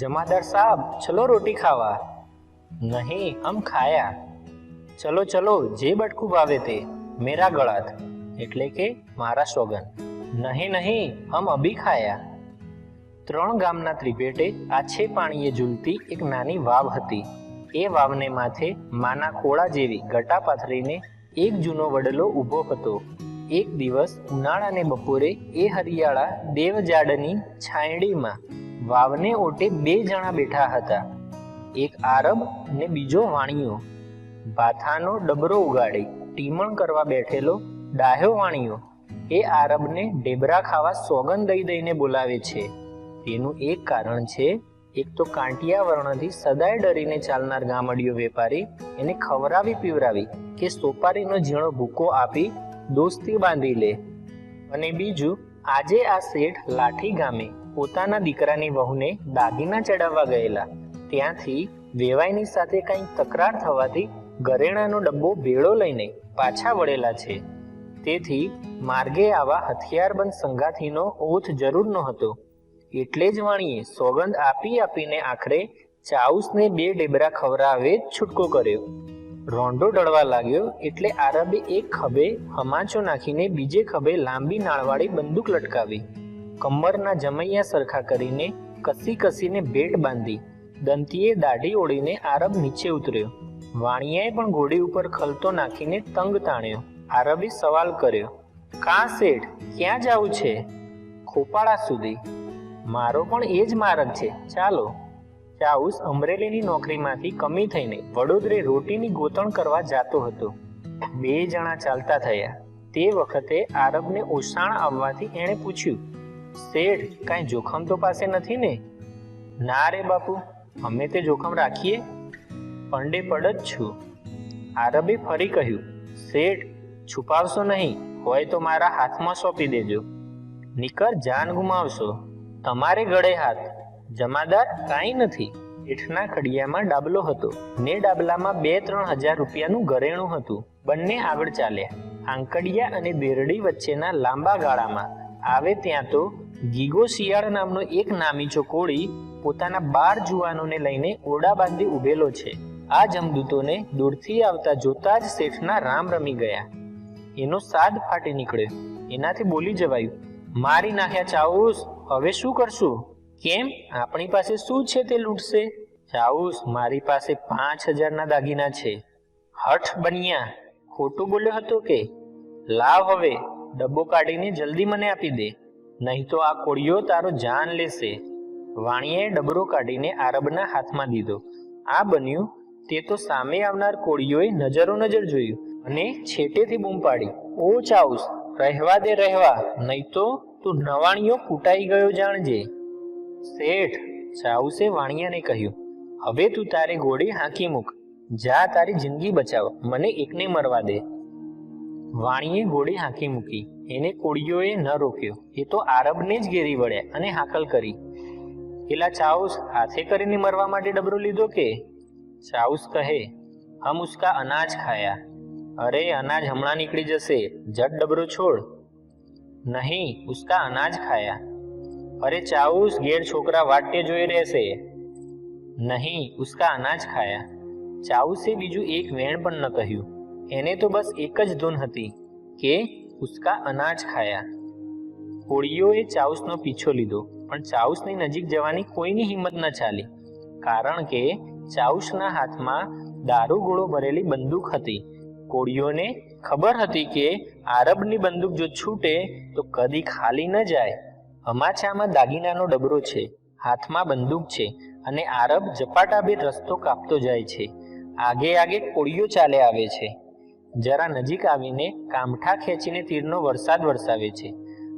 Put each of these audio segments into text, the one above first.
જમાદાર સાहब ચલો રોટી ખાવા. નહીં, હમ ખાયા. ચલો ચલો, જે બટકું ભાવે તે, મેરા ગળાત. એટલે કે મારા સોગન. નહીં નહીં, હમ અભી ખાયા. ત્રણ ગામના ત્રિપેટે આછે પાણીએ ઝૂલતી એક નાની વાવ હતી. એ વાવને માથે માના કોળા જેવી ગટા પાથરીને એક જૂનો વડલો ઊભો હતો. એક દિવસ ઉનાળાને બપોરે એ હરિયાળા દેવજાડની છાંયડીમાં વાવને ઓટે બે જણા બેઠા હતા. એક આરબ ને બીજો વાણિયો. ભાથાનો ડબરો ઉગાડી ટીમણ કરવા બેઠેલો ડાહ્યો વાણિયો. એ આરબને ઢેબરા ખાવા સોગંદ દઈ દઈને બોલાવે છે. તેનું એક કારણ છે, એક તો કાંટિયા વર્ણથી સદાય ડરીને ચાલનાર ગામડીયો વેપારી એને ખવરાવી પીવરાવી કે સોપારીનો ઝીણો ભૂકો આપી દોસ્તી બાંધી લે. અને બીજું, આજે આ શેઠ લાઠી ગામે પોતાના દીકરાની વહુને દાગીના ચડાવવા ગયેલા. ત્યાંથી વેવાઈની સાથે કંઈક તકરાર થવાથી ઘરેણાનો ડબ્બો ભેળો લઈને પાછા વળેલા છે. તેથી માર્ગે આવા હથિયારબંધ સંગાથીનો ઓથ જરૂર નહોતો. એટલે જ વાણીએ સોગંદ આપી આપીને આખરે ચાઉસને બે ડેબરા ખવરાવે છૂટકો કર્યો. રોંડો ડળવા લાગ્યો એટલે આરબે એક ખભે હમાચો નાખીને બીજે ખભે લાંબી નાળવાળી બંદૂક લટકાવી. કમરના જમૈયા સરખા કરીને કસી કસીને ભેટ બાંધી દંતીએ દાઢી ઓળીને આરબ નીચે ઉતર્યો. વાણિયાએ પણ ઘોડી ઉપર ખલતો નાખીને તંગ તાણ્યો. આરબે સવાલ કર્યો, કાં શેઠ, ક્યાં જાવું છે? ખોપાળા સુધી. મારો પણ એ જ માર્ગ છે. ચાલો. ચાઉસ અમરેલીની નોકરીમાંથી કમી થઈને વડોદરે રોટીની ગોતણ કરવા જાતો હતો. બે જણા ચાલતા થયા. તે વખતે આરબને ઓસાણ આવવાથી એણે પૂછ્યું શેઠ, કાંઈ જોખમ તો પાસે નથી ને? ના રે બાપુ, અમે તે જોખમ રાખીએ. પંડે પડ જ છું. આરબે ફરી કહ્યું, શેઠ, છુપાવશો નહીં, હોય તો મારા હાથમાં સોંપી દેજો. નિકર જાન ગુમાવશો. તમારે ગળે હાથ. જમાદાર કાંઈ નથી. એઠના ખડિયામાં ડાબલો હતો. ને ડાબલામાં બે ત્રણ હજાર રૂપિયાનું ઘરેણું હતું. બંને આગળ ચાલ્યા. આંકડિયા અને બેરડી વચ્ચેના લાંબા ગાળામાં. આવે ત્યાં તો ગીગો શિયાળ નામનો એક નામીચો કોળી પોતાના બાર જુવાનોને લઈને ઓરડા બાંધી ઉભેલો છે. આ જમદૂતોને દૂરથી આવતા જોતા જ શેઠના રામ રમી ગયા. એનો સાદ ફાટી નીકળ્યો. એનાથી બોલી જવાયું, મારી નાખ્યા ચાઉસ, હવે શું કરશું? કેમ? આપણી પાસે શું છે તે લૂંટશે? ચાઉસ મારી પાસે પાંચ હજારના દાગીના છે. હઠ બન્યા. ખોટું બોલ્યો હતો કે? લાવ હવે, ડબ્બો કાઢીને જલ્દી મને આપી દે. નહીં તો આ કોળીઓ તારો જાન લેશે. વાણીએ ડબરો કાઢીને આરબના હાથમાં દીધો આ બન્યું. તે તો સામે આવનાર કોળીઓએ નજરો નજર જોયું અને છેટેથી બૂમ પાડી. ઓ ચાઉસ, રહેવા દે, રહેવા. નહીં તો તું નવાણીઓ કૂટાઈ ગયો જાણજે. શેઠ, ચાઉસે વાણિયાને કહ્યું, હવે તું તારી ઘોડી હાંકી મૂક. જા તારી જિંદગી બચાવ. મને એકને મરવા દે. વાણીએ ઘોડી હાંકી મૂકી. એને કોળીઓએ ન રોક્યો. એ તો આરબને જ ઘેરી વળ્યા અને હાકલ કરી. પેલા ચાઉસ હાથે કરીને મરવા માટે ડબરો લીધો કે? ચાઉસ કહે, હમ ઉસકા અનાજ ખાયા. અરે, અનાજ હમણાં નીકળી જશે. જટ ડબરો છોડ. નહીં, ઉસકા અનાજ ખાયા. અરે, ચાઉસ, ઘેર છોકરા વાટે જોઈ રહેશે. નહીં, ઉસકા અનાજ ખાયા. ચાઉસે બીજું એક વેણ પણ ન કહ્યું. એને તો બસ એક જ ધૂન હતી કે ઉસકા અનાજ ખાયા. કોળીઓએ ચાઉસનો પીછો લીધો, પણ ચાઉસની નજીક જવાની કોઈની હિંમત ન ચાલી, કારણ કે ચાઉસના હાથમાં દારૂગોળો ભરેલી બંદૂક હતી. કોળીઓને ખબર હતી કે આરબની બંદૂક જો છૂટે તો કદી ખાલી ન જાય. અમાછામાં દાગીનાનો ડબરો છે, હાથમાં બંદૂક છે અને આરબ ઝપાટાભેર રસ્તો કાપતો જાય છે. આગે આગે કોળીઓ ચાલે આવે છે. જરા નજીક આવીને કામઠા ખેંચીને તીરનો વરસાદ વરસાવે છે.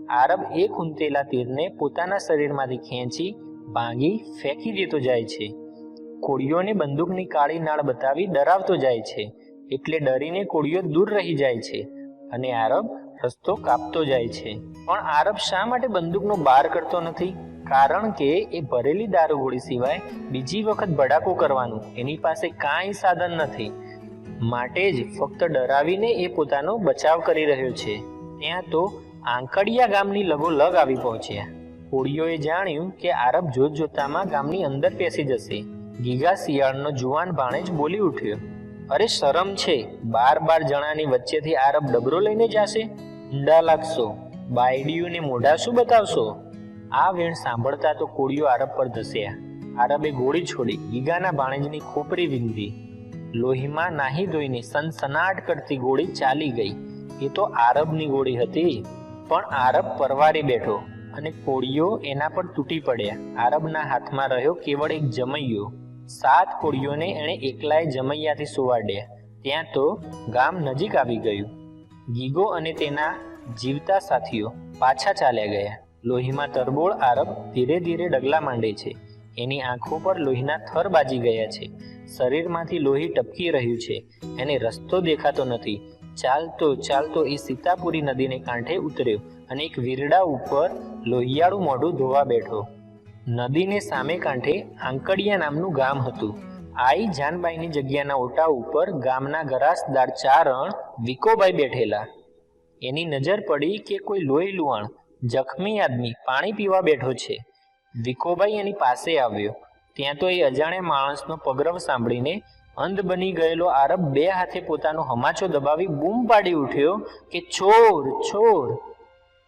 આરબ એ ખૂંતેલા તીરને પોતાના શરીરમાંથી ખેંચી ભાંગી ફેંકી દેતો જાય છે. કોળીઓને બંદૂકની કાળી નાળ બતાવી ડરાવતો જાય છે, એટલે ડરીને કોળીઓ દૂર રહી જાય છે અને આરબ રસ્તો કાપતો જાય છે. પણ આરબ શા માટે બંદૂકનો બાર કરતો નથી? કારણ કે એ ભરેલી દારૂગોળી સિવાય બીજી વખત ભડાકો કરવાનું એની પાસે કાંઈ સાધન નથી. માટે જ ફક્ત ડરાવીને એ પોતાનો બચાવ કરી રહ્યો છે. ત્યાં તો આંકડિયા ગામની લગોલગ આવી પહોંચ્યા. કોળીઓએ જાણ્યું કે આરબ જોત જોતામાં ગામની અંદર પેસી જશે. ગીગા શિયાળનો જુવાન ભાણેજ બોલી ઉઠ્યો, અરે શરમ છે, બાર બાર જણાની વચ્ચેથી આરબ ડબરો લઈને જાશે? ઊંડા લાગશો. બાયડીઓને મોઢા શું બતાવશો? આ વેણ સાંભળતા તો કોળીઓ આરબ પર ધસ્યા. આરબે ગોળી છોડી ગીગાના ભાણેજની ખોપરી વિંધી. લોહીમાં નાહી ધોઈને સનસનાટ કરતી ગોળી ચાલી ગઈ. એ તો આરબની ગોળી હતી. પણ આરબ પરવારી બેઠો અને કોળીઓ એના પર તૂટી પડ્યા. આરબના હાથમાં રહ્યો કેવળ એક જમૈયો. સાત કોળીઓને એણે એકલાએ જમૈયાથી સુવાડ્યા. ત્યાં તો ગામ નજીક આવી ગયું. ગીગો અને તેના જીવતા સાથીઓ પાછા ચાલ્યા ગયા. લોહીમાં તરબોળ આરબ ધીરે ધીરે ડગલા માંડે છે. એની આંખો પર લોહીના થર બાજી ગયા છે. શરીરમાંથી લોહી ટપકી રહ્યું છે. એને રસ્તો દેખાતો નથી. ચાલતો ચાલતો એ સીતાપુરી નદીને કાંઠે ઉતર્યો અને એક વીરડા ઉપર લોહિયાળું મોઢું ધોવા બેઠો. નદીને સામે કાંઠે આંકડિયા નામનું ગામ હતું. આઈ જાનબાઈની જગ્યાના ઓટા ઉપર ગામના ગરાસદાર ચારણ વિકોબાઈ બેઠેલા. એની નજર પડી કે કોઈ લોહી લુવાણ જખમી આદમી પાણી પીવા બેઠો છે. વિકોબાઈ એની પાસે આવ્યો. ત્યાં તો એ અજાણ્યા માણસનો પગરવ સાંભળીને અંધ બની ગયેલો આરબ બે હાથે પોતાનો હમાચો દબાવી બૂમ પાડી ઉઠ્યો કે, ચોર ચોર.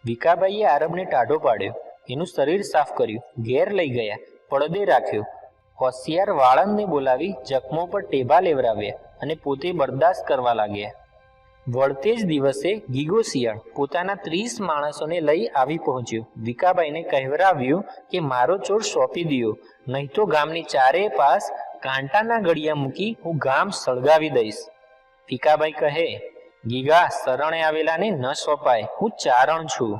વિકાબાઈએ આરબને ટાઢો પાડ્યો. એનું શરીર સાફ કર્યું. ઘેર લઈ ગયા. પડદે રાખ્યો. હોશિયાર વાળંદને બોલાવી જખમો પર ટેભા લેવરાવ્યા અને પોતે બરદાસ્ત કરવા લાગ્યા. વળતે જ દિવસે ગીગો શિયાળ પોતાના ત્રીસ માણસોને લઈ આવી પહોંચ્યો. વિકાબાઈને કહેવરાવ્યું કે, મારો ચોર સોંપી દો નહીં તો ગામની ચારે પાસ કાંટાના ગળિયા મૂકી હું ગામ સળગાવી દઈશ. ભીકાબાઈ કહે, ગીગા, શરણે આવેલાને ન સોંપાય. હું ચારણ છું.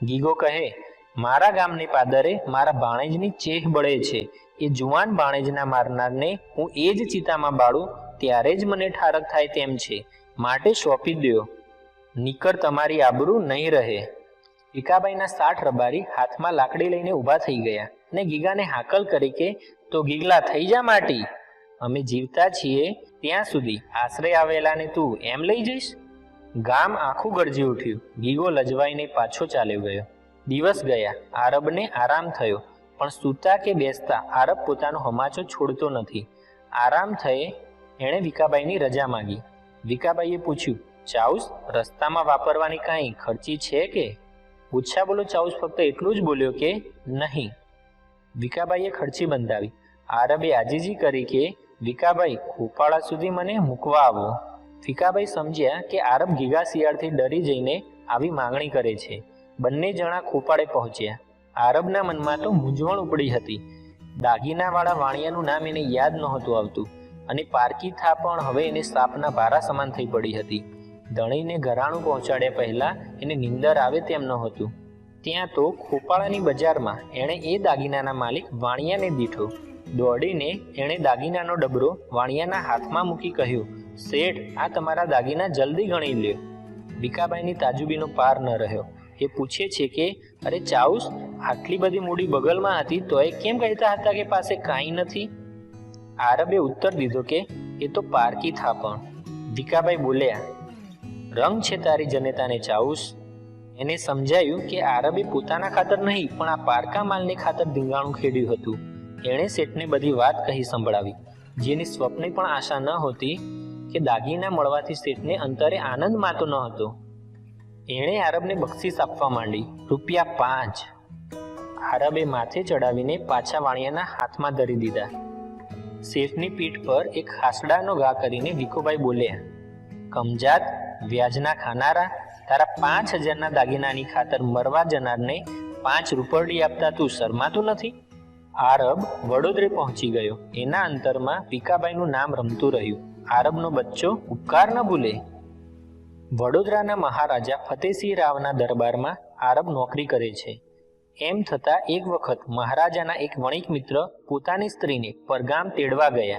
ગીગો કહે, મારા ગામની પાદરે મારા ભાણેજની ચેહ બળે છે. એ જુવાન ભાણેજના મારનારને હું એ જ ચિતામાં બાળું, ત્યારે જ મને ઠારક થાય તેમ છે. માટે સોંપી દ્યો. નીકર તમારી આબરૂ નહીં રહે. ભીકાબાઈના સાઠ રબારી હાથમાં લાકડી લઈને ઊભા થઈ ગયા ને ગીગાને હાકલ કરી કે, તો ગીગલા થઈ જા માટી. અમે જીવતા છીએ ત્યાં સુધી. આશરે આવેલાને તું એમ લઈ જઈશ? ગામ આખું ગરજી ઉઠ્યું. ગીગો લજવાઈને પાછો ચાલ્યો ગયો. દિવસ ગયા. આરબને આરામ થયો. પણ સૂતા કે બેસતા આરબ પોતાનો હમાચો છોડતો નથી. આરામ થયે એણે વિકાબાઈની રજા માંગી. વિકાબાઈએ પૂછ્યું, ચાઉસ, રસ્તામાં વાપરવાની કાંઈ ખર્ચી છે કે? પૂછ્યા બોલો, ચાઉસ ફક્ત એટલું જ બોલ્યો કે નહીં. વિકાબાઈએ ખર્ચી બંધાવી, આરબે આજીજી કરી કે, વિકાબાઈ ખોપાળા સુધી મને મૂકવા આવો. વિકાબાઈ સમજ્યા કે આરબ ગીગા શિયાળથી ડરી જઈને આવી માંગણી કરે છે. બંને જણા ખોપાળે પહોંચ્યા. આરબના મનમાં તો મૂંઝવણ ઉપડી હતી. દાગીનાવાળા વાણિયાનું નામ એને યાદ નહોતું આવતું. અને પારકી થા પણ હવે એને સાપના ભારા સમાન થઈ પડી હતી. ધણીને ઘરાણું પહોંચાડ્યા પહેલા એને નિંદર આવે તેમ ન હતું ત્યાં તો ખોપાળાની બજારમાં એણે એ દાગીનાના માલિક વાણિયાને દીઠો. દોડીને એણે દાગીનાનો ડબરો વાણિયાના હાથમાં મૂકી કહ્યું, શેઠ, આ તમારા દાગીના જલ્દી ગણી લ્યો. ભીખાભાઈની તાજુબીનો પાર ન રહ્યો. એ પૂછે છે કે, અરે ચાઉસ, આટલી બધી મૂડી બગલમાં હતી તોય કેમ કહેતા હતા કે પાસે કાંઈ નથી? આરબે ઉત્તર દીધો કે, એ તો પારકી થા પણ. ભીખાબાઈ બોલ્યા, રંગ છે તારી જનેતાને ચાઉસ એને સમજાયું કે આરબે પોતાના ખાતર નહીં, પણ આ પારકા માલને ખાતર ધીંગાણું ખેડ્યું હતું. એણે શેઠને બધી વાત કહી સંભળાવી, જેની સ્વપ્ને પણ આશા ન હોતી કે દાગીના મળવાથી શેઠને અંતરે આનંદ માતો ન હતો. એણે આરબને બક્ષિસ આપવા માંડી, રૂપિયા પાંચ. આરબે માથે ચડાવીને પાછા વાણિયાના હાથમાં ધરી દીધા. શેઠની પીઠ પર એક હાસડાનો ઘા કરીને ભીખુભાઈ બોલ્યા કમજાત, વ્યાજના ખાનારા, તારા પાંચ હજારના દાગીનાની ખાતર મરવા જનારને પાંચ રૂપરડી આપતા તું શરમાતું નથી? આરબ વડોદરે પહોંચી ગયો. એના અંતરમાં પીકાબાઈનું નામ રમતું રહ્યું. આરબનો બચ્ચો ઉપકાર ન ભૂલે. વડોદરાના મહારાજા ફતેસિંહ રાવના દરબારમાં આરબ નોકરી કરે છે. એમ થતાં એક વખત મહારાજાના એક વણિક મિત્ર પોતાની સ્ત્રીને પરગામ તેડવા ગયા.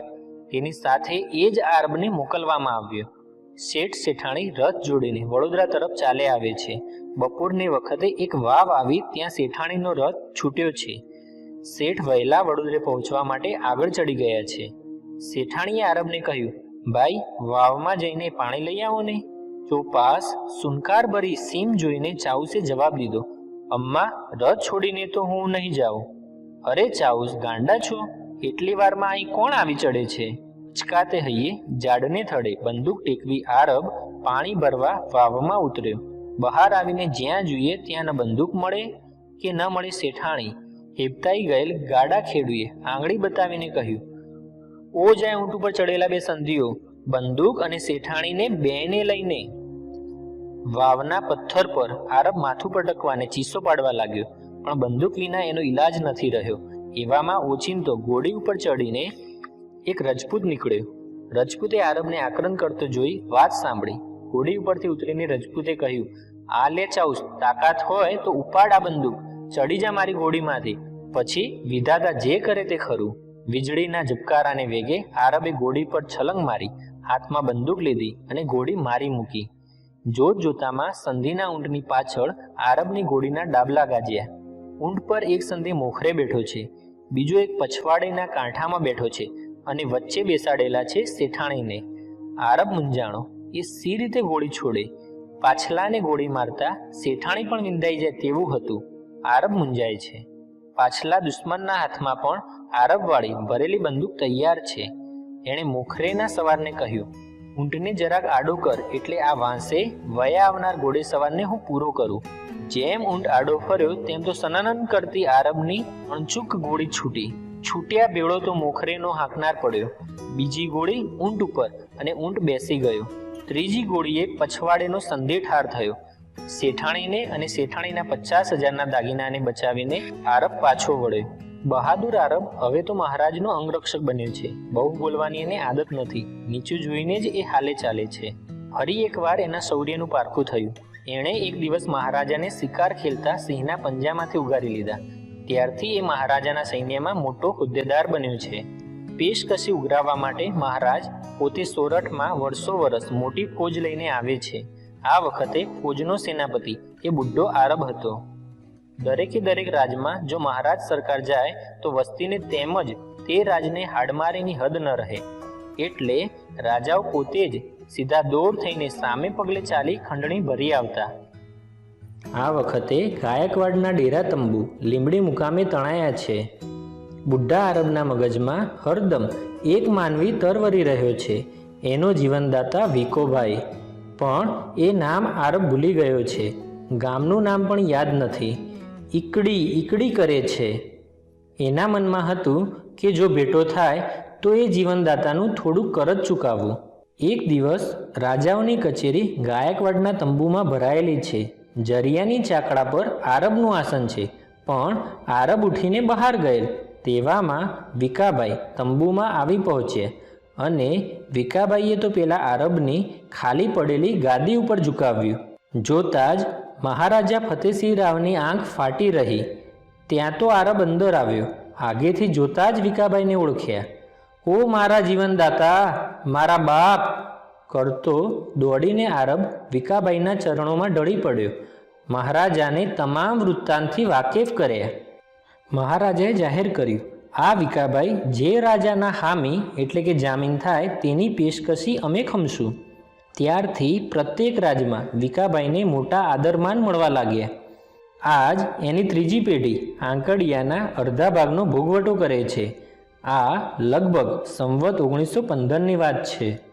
તેની સાથે એ જ આરબને મોકલવામાં આવ્યો. શેઠ શેઠાણી રથ જોડીને વડોદરા તરફ ચાલે આવે છે. બપોરની વખતે એક વાવ આવી ત્યાં શેઠાણીનો રથ છૂટ્યો છે. શેઠ વહેલા વડોદરે પહોંચવા માટે આગળ ચડી ગયા છે. શેઠાણીએ આરબને કહ્યું, ભાઈ, વાવમાં જઈને પાણી લઈ આવો ને. ચોપાસ, સુનકાર ભરી સીમ જોઈને ચાઉસે જવાબ દીધો. અમ્મા, રથ છોડીને તો હું નહીં જાઉં. અરે ચાઉસ, ગાંડા છો? એટલી વારમાં અહીં કોણ આવી ચડે છે? ચકાતે હૈયે ઝાડને થડે, બંદૂક ટેકવી આરબ પાણી ભરવા વાવમાં ઉતર્યો. બહાર આવીને જ્યાં જોઈએ ત્યાં ન બંદૂક મળે કે ન મળે શેઠાણી. હેપતાઈ ગયેલ ગાડા ખેડૂએ આંગળી બતાવીને કહ્યું, ઓ જાય ઊંટ ઉપર ચડેલા બે સંધિઓ, બંદૂક અને શેઠાણીને બેને લઈને. વાવના પથ્થર પર આરબ માથું પટકવાને ચીસો પાડવા લાગ્યો, પણ બંદૂક વિના એનો ઈલાજ નથી રહ્યો. એવામાં ઓચિંતો ઘોડી ઉપર ચડીને એક રજપૂત નીકળ્યો. રજપૂતે આરબને આક્રમણ કરતો જોઈ વાત સાંભળી. ઘોડી ઉપરથી ઉતરીને રજપૂતે કહ્યું, આ લે ચાઉસ, તાકાત હોય તો ઉપાડ આ બંદૂક. ચડી જા મારી ઘોડીમાંથી પછી વિધાતા જે કરે તે ખરું. વીજળીના ઝબકારાને વેગે આરબે ઘોડી પર છલંગ મારી, હાથમાં બંદૂક લીધી અને ઘોડી મારી મૂકી. જોત જોતામાં સંધિના ઊંટની પાછળ આરબની ઘોડીના ડાબલા ગાજ્યા. ઊંટ પર એક સંધિ મોખરે બેઠો છે. બીજો એક પછવાડેના કાંઠામાં બેઠો છે અને વચ્ચે બેસાડેલા છે શેઠાણીને. આરબ, મૂંઝાણો, એ સી રીતે ગોળી છોડે. પાછલાને ગોળી મારતા શેઠાણી પણ વિંધાઈ જાય તેવું હતું. આરબ મૂંઝાય છે. પાછલા દુશ્મનના હાથમાં પણ આરબવાળી ભરેલી બંદૂક તૈયાર છે. એણે મોખરેના સવારને કહ્યું ઊંટને જરાક આડો કર એટલે આ વાંસે વયા આવનાર ઘોડે સવારને હું પૂરો કરું. જેમ ઊંટ આડો ફર્યો તેમ તો સનાનન કરતી આરબની અણચૂક ગોળી છૂટી. છૂટ્યા બેડો તો મોખરેનો હાંકનાર પડ્યો. બીજી ગોળી ઊંટ ઉપર અને ઊંટ બેસી ગયો. ત્રીજી ગોળીએ પછવાડેનો સંધે ઠાર થયો. શેઠાણીને અને શેઠાણીના પચાસ હજારના દાગીનાને બચાવીને આરબ પાછો વળ્યો. બહાદુર આરબ હવે તો મહારાજનો અંગરક્ષક બન્યો છે. બહુ બોલવાની એને આદત નથી. નીચું જોઈને જ એ હાલે ચાલે છે. ફરી એકવાર એના શૌર્યનું પારખું થયું. એણે એક દિવસ મહારાજાને શિકાર ખેલતા સિંહના પંજામાંથી ઉગારી લીધા. ત્યારથી એ મહારાજાના સૈન્યમાં મોટો હોદ્દેદાર બન્યો છે. પેશકશી ઉઘરાવવા માટે મહારાજ પોતે સોરઠમાં વર્ષો વર્ષ મોટી ફોજ લઈને આવે છે. આ વખતે ફોજનો સેનાપતિ એ બુઢો આરબ હતો. દરેકે દરેક રાજમાં જો મહારાજ સરકાર જાય, તો વસ્તીને તેમજ તે રાજને હાડમારીની હદ ન રહે. એટલે રાજાઓ પોતે જ સીધા દોડ થઈને સામે પગલે ચાલી ખંડણી ભરી આવતા. આ વખતે ગાયકવાડના ડેરા તંબુ લીમડી મુકામે તણાયા છે. બુઢા આરબના મગજમાં હરદમ એક માનવી તરવરી રહ્યો છે. એનો જીવનદાતા વિકોભાઈ. પણ એ નામ આરબ ભૂલી ગયો છે. ગામનું નામ પણ યાદ નથી. ઈકડી ઈકડી કરે છે. એના મનમાં હતું કે જો ભેટો થાય, તો એ જીવનદાતાનું થોડું કરજ ચૂકાવવું. એક દિવસ રાજાઓની કચેરી ગાયકવાડના તંબુમાં ભરાયેલી છે. જરિયાની ચાકડા પર આરબનું આસન છે, પણ આરબ ઉઠીને બહાર ગયેલ. તેવામાં વિકાભાઈ તંબુમાં આવી પહોંચ્યા અને વિકાભાઈએ તો પેલા આરબની ખાલી પડેલી ગાદી ઉપર ઝુકાવ્યું. જોતાં જ મહારાજા ફતેહસિંહ રાવની આંખ ફાટી રહી. ત્યાં તો આરબ અંદર આવ્યો. આગેથી જોતા જ વિકાભાઈને ઓળખ્યા. ઓ મારા જીવનદાતા, મારા બાપ, કરતો દોડીને આરબ વિકાભાઈના ચરણોમાં ઢળી પડ્યો. મહારાજાને તમામ વૃત્તાંતથી વાકેફ કર્યા. મહારાજાએ જાહેર કર્યું, આ વિકાભાઈ જે રાજાના હામી, એટલે કે જામીન થાય, તેની પેશકશી અમે ખમશું. ત્યારથી પ્રત્યેક રાજમાં વિકાભાઈને મોટા આદરમાન મળવા લાગ્યા. આજ એની ત્રીજી પેઢી આંકડિયાના અડધા ભાગનો ભોગવટો કરે છે. આ લગભગ સંવત ઓગણીસો પંદરની વાત છે.